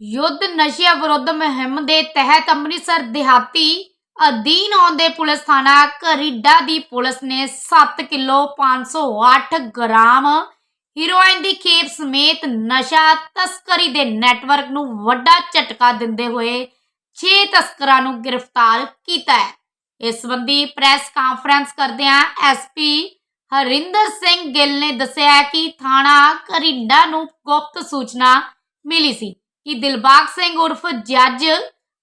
ਯੁੱਧ ਨਸ਼ਿਆਂ ਵਿਰੁੱਧ ਮੁਹਿੰਮ ਦੇ ਤਹਿਤ ਅੰਮ੍ਰਿਤਸਰ ਦਿਹਾਤੀ ਅਧੀਨ ਆਉਂਦੇ ਪੁਲਿਸ ਥਾਣਾ ਘਰੀਡਾ ਦੀ ਪੁਲਿਸ ਨੇ 7 ਕਿਲੋ 508 ਗ੍ਰਾਮ ਹੀਰੋਇਨ ਦੀ ਖੇਪ ਸਮੇਤ ਨਸ਼ਾ ਤਸਕਰੀ ਦੇ ਨੈਟਵਰਕ ਨੂੰ ਵੱਡਾ ਝਟਕਾ ਦਿੰਦੇ ਹੋਏ 6 ਤਸਕਰਾਂ ਨੂੰ ਗ੍ਰਿਫਤਾਰ ਕੀਤਾ ਹੈ। ਇਸ ਸੰਬੰਧੀ ਪ੍ਰੈਸ ਕਾਨਫਰੰਸ ਕਰਦਿਆਂ ਐਸਪੀ ਹਰਿੰਦਰ ਸਿੰਘ ਗਿੱਲ ਨੇ ਦੱਸਿਆ ਕਿ ਥਾਣਾ ਘਰਿੰਡਾ ਨੂੰ ਗੁਪਤ ਸੂਚਨਾ ਮਿਲੀ ਸੀ। ਕਿ ਦਿਲਬਾਗ ਸਿੰਘ ਉਰਫ ਜੱਜ,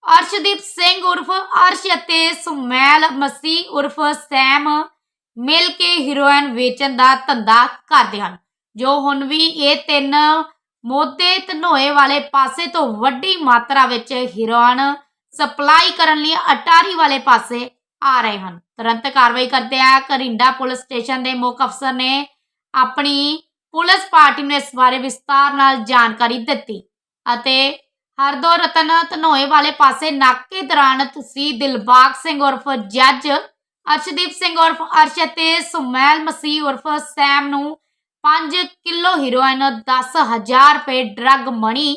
ਅਰਸ਼ਦੀਪ ਸਿੰਘ ਉਰਫ ਅਰਸ਼ ਅਤੇ ਸੁਮੈਲ ਮਸੀਹ ਉਰਫ ਸੈਮ ਮਿਲ ਕੇ ਹੀਰੋਇਨ ਵੇਚਣ ਦਾ ਧੰਦਾ ਕਰਦੇ ਹਨ। ਜੋ ਹੁਣ ਵੀ ਇਹ ਤਿੰਨ ਮੋਦੇ ਧਨੋਏ ਵਾਲੇ ਪਾਸੇ ਤੋਂ ਵੱਡੀ ਮਾਤਰਾ ਵਿੱਚ ਹੀਰੋਇਨ ਸਪਲਾਈ ਕਰਨ ਲਈ ਅਟਾਰੀ ਵਾਲੇ ਪਾਸੇ ਆ ਰਹੇ ਹਨ। ਤੁਰੰਤ ਕਾਰਵਾਈ ਕਰਦੇ ਆ। ਕਰਿੰਡਾ ਪੁਲਿਸ ਸਟੇਸ਼ਨ ਦੇ ਮੁੱਖ ਅਫਸਰ ਨੇ ਆਪਣੀ ਪੁਲਿਸ ਪਾਰਟੀ ਨੂੰ ਇਸ ਬਾਰੇ ਵਿਸਤਾਰ ਨਾਲ ਜਾਣਕਾਰੀ ਦਿੱਤੀ। ਅਤੇ ਹਰਦੋ ਰਤਨ ਧਨੋਏ ਵਾਲੇ ਪਾਸੇ ਨਾਕੇ ਦੌਰਾਨ ਤੁਸੀਂ ਦਿਲਬਾਗ ਸਿੰਘ ਉਰਫ ਜੱਜ ਅਰਸ਼ਦੀਪ ਸਿੰਘ ਉਰਫ ਅਰਸ਼ ਅਤੇ ਸੁਮੈਲ ਮਸੀਹ ਉਰਫ ਸੈਮ ਨੂੰ 5 ਕਿਲੋ ਹੀਰੋਇਨ 10000 ਰੁਪਏ ਡਰੱਗ ਮਣੀ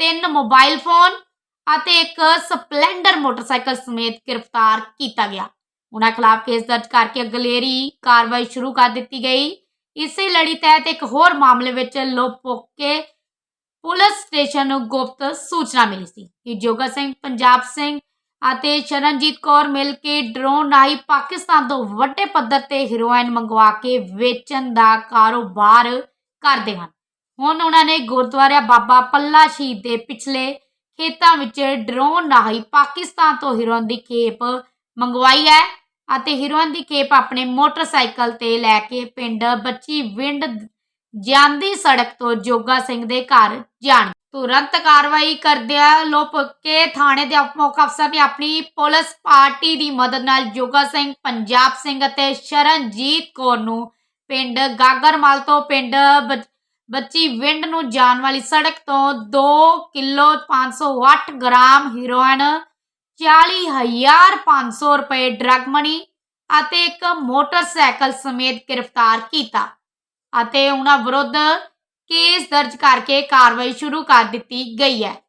ਤਿੰਨ ਮੋਬਾਈਲ ਫੋਨ ਅਤੇ ਇੱਕ ਸਪਲੈਂਡਰ ਮੋਟਰਸਾਈਕਲ ਸਮੇਤ ਗ੍ਰਿਫਤਾਰ ਕੀਤਾ ਗਿਆ। ਉਹਨਾਂ ਖਿਲਾਫ ਕੇਸ ਦਰਜ ਕਰਕੇ ਅਗਲੇਰੀ ਕਾਰਵਾਈ ਸ਼ੁਰੂ ਕਰ ਦਿੱਤੀ ਗਈ। ਇਸੇ ਲੜੀ ਤਹਿਤ ਇੱਕ ਹੋਰ ਮਾਮਲੇ ਵਿੱਚ ਲੋਪੋਕੇ ਪੁਲਿਸ ਸਟੇਸ਼ਨ ਨੂੰ ਗੁਪਤ ਸੂਚਨਾ ਮਿਲੀ ਸੀ ਕਿ ਜੋਗਾ ਸਿੰਘ, ਪੰਜਾਬ ਸਿੰਘ ਅਤੇ ਸ਼ਰਨਜੀਤ ਕੌਰ ਮਿਲ ਕੇ ਡਰੋਨ ਰਾਹੀਂ ਪਾਕਿਸਤਾਨ ਤੋਂ ਵੱਡੇ ਪੱਧਰ ਤੇ ਹੀਰੋਇਨ ਮੰਗਵਾ ਕੇ ਵੇਚਣ ਦਾ ਕਾਰੋਬਾਰ ਕਰਦੇ ਹਨ। ਹੁਣ ਉਹਨਾਂ ਨੇ ਗੁਰਦੁਆਰਾ ਬਾਬਾ ਪੱਲਾ ਸ਼ਹੀਦ ਦੇ ਪਿਛਲੇ ਖੇਤਾਂ ਵਿੱਚ ਡਰੋਨ ਰਾਹੀਂ ਪਾਕਿਸਤਾਨ ਤੋਂ ਹੀਰੋਇਨ ਦੀ ਖੇਪ ਮੰਗਵਾਈ ਹੈ ਅਤੇ ਹੀਰੋਇਨ ਦੀ ਖੇਪ ਆਪਣੇ ਮੋਟਰਸਾਈਕਲ ਤੇ ਲੈ ਕੇ ਪਿੰਡ ਬੱਚੀ ਵਿੰਡ ਜਾਂਦੀ ਸੜਕ ਤੋਂ ਜੋਗਾ ਸਿੰਘ ਦੇ ਘਰ ਜਾਣ। ਤੁਰੰਤ ਕਾਰਵਾਈ ਕਰਦਿਆਂ ਲੋਪਕੇ ਥਾਣੇ ਦੇ ਮੁੱਖ ਅਫਸਰ ਨੇ ਆਪਣੀ ਪੁਲਿਸ ਪਾਰਟੀ ਦੀ ਮਦਦ ਨਾਲ ਜੋਗਾ ਸਿੰਘ, ਪੰਜਾਬ ਸਿੰਘ ਅਤੇ ਸ਼ਰਨਜੀਤ ਕੌਰ ਨੂੰ ਪਿੰਡ ਗਾਗਰਮਲ ਤੋਂ ਪਿੰਡ ਬ- ਬੱਚੀ ਵਿੰਡ ਨੂੰ ਜਾਣ ਵਾਲੀ ਸੜਕ ਤੋਂ 2 ਕਿਲੋ 508 ਗ੍ਰਾਮ ਹੀਰੋਇਨ 40500 ਰੁਪਏ ਡਰੱਗ ਮਨੀ ਅਤੇ ਇੱਕ ਮੋਟਰਸਾਈਕਲ ਸਮੇਤ ਗ੍ਰਿਫਤਾਰ ਕੀਤਾ। ਅਤੇ ਉਹਨਾਂ ਵਿਰੁੱਧ ਕੇਸ ਦਰਜ ਕਰਕੇ ਕਾਰਵਾਈ ਸ਼ੁਰੂ ਕਰ ਦਿੱਤੀ ਗਈ ਹੈ।